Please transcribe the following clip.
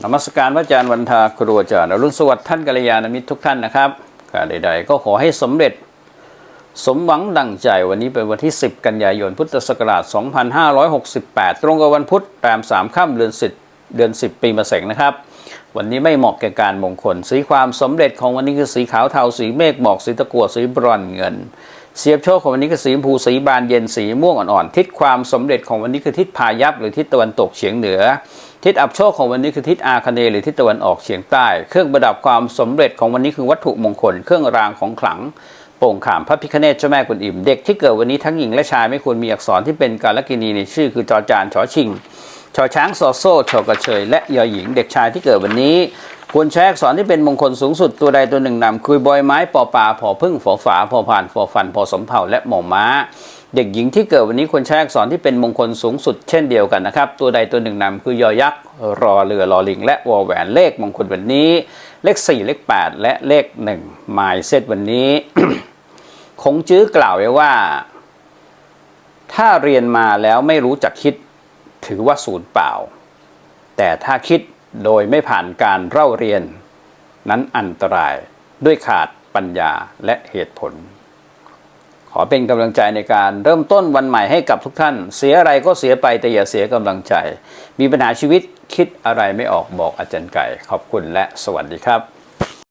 นมัสการพระอาจารย์วันทาครูอาจารย์อรุณสวัสดิ์ท่านกัลยาณมิตรทุกท่านนะครับการใด ๆ ก็ขอให้สำเร็จ สมหวังดังใจวันนี้เป็นวันที่ 10 กันยายนพุทธศักราช 2568 ตรงกับวันพุธแรม3ค่ำเดือน10เดือน 10 ปีมะเสงนะครับ วันนี้ไม่เหมาะแก่การมงคล สีความสำเร็จของวันนี้คือสีขาวเทาสีเมฆหมอกสีตะกั่วสีบรอนเงินเสียบโชคของวันนี้คือสีชมพูสีบานเย็นสีม่วงอ่อนๆทิศความสำเร็จของวันนี้คือทิศพายัพหรือทิศตะวันตกเฉียงเหนือ ทิศอับโชคของวันนี้คือทิศอาคเนหรือทิศตะวันออกเฉียงใต้ เครื่องประดับความสำเร็จของวันนี้คือวัตถุมงคล เครื่องรางของขลังโป่งขามพระพิคเนตเจ้าแม่กุนอิม เด็กที่เกิดวันนี้ทั้งหญิงและชายไม่ควรมีอักษรที่เป็นกาลกินีในชื่อคือจอจานชอชิงชอช้างซอโซ่ชอกระเชยและยอหญิงเด็กชายที่เกิดวันนี้ ควรใช้อักษรที่เป็นมงคลสูงสุดตัวใดตัวหนึ่งนำคุยบอยไม้ปอปลาพอพึ่งฝอฝาพอผ่านฟอฟันพอสมเผาและหมอม้า เด็กหญิงที่เกิดวันนี้ควรใช้อักษรที่เป็นมงคลสูงสุดเช่นเดียวกันนะครับ ตัวใดตัวหนึ่งนำคือยอยักษ์รอเรือรอลิง และวอแหวนเลขมงคลวันนี้ เลข 4 เลข 8 และเลข1หมายเซตวันนี้ คงจื้อกล่าวไว้ว่า ถ้าเรียนมาแล้วไม่รู้จักคิดถือว่าศูนย์เปล่า แต่ถ้าคิด โดยไม่ผ่านการเล่าเรียน นั้นอันตรายด้วยขาดปัญญาและเหตุผล ขอเป็นกำลังใจในการเริ่มต้นวันใหม่ให้กับทุกท่าน เสียอะไรก็เสียไปแต่อย่าเสียกำลังใจ มีปัญหาชีวิตคิดอะไรไม่ออกบอกอาจารย์ไก่ ขอบคุณและสวัสดีครับ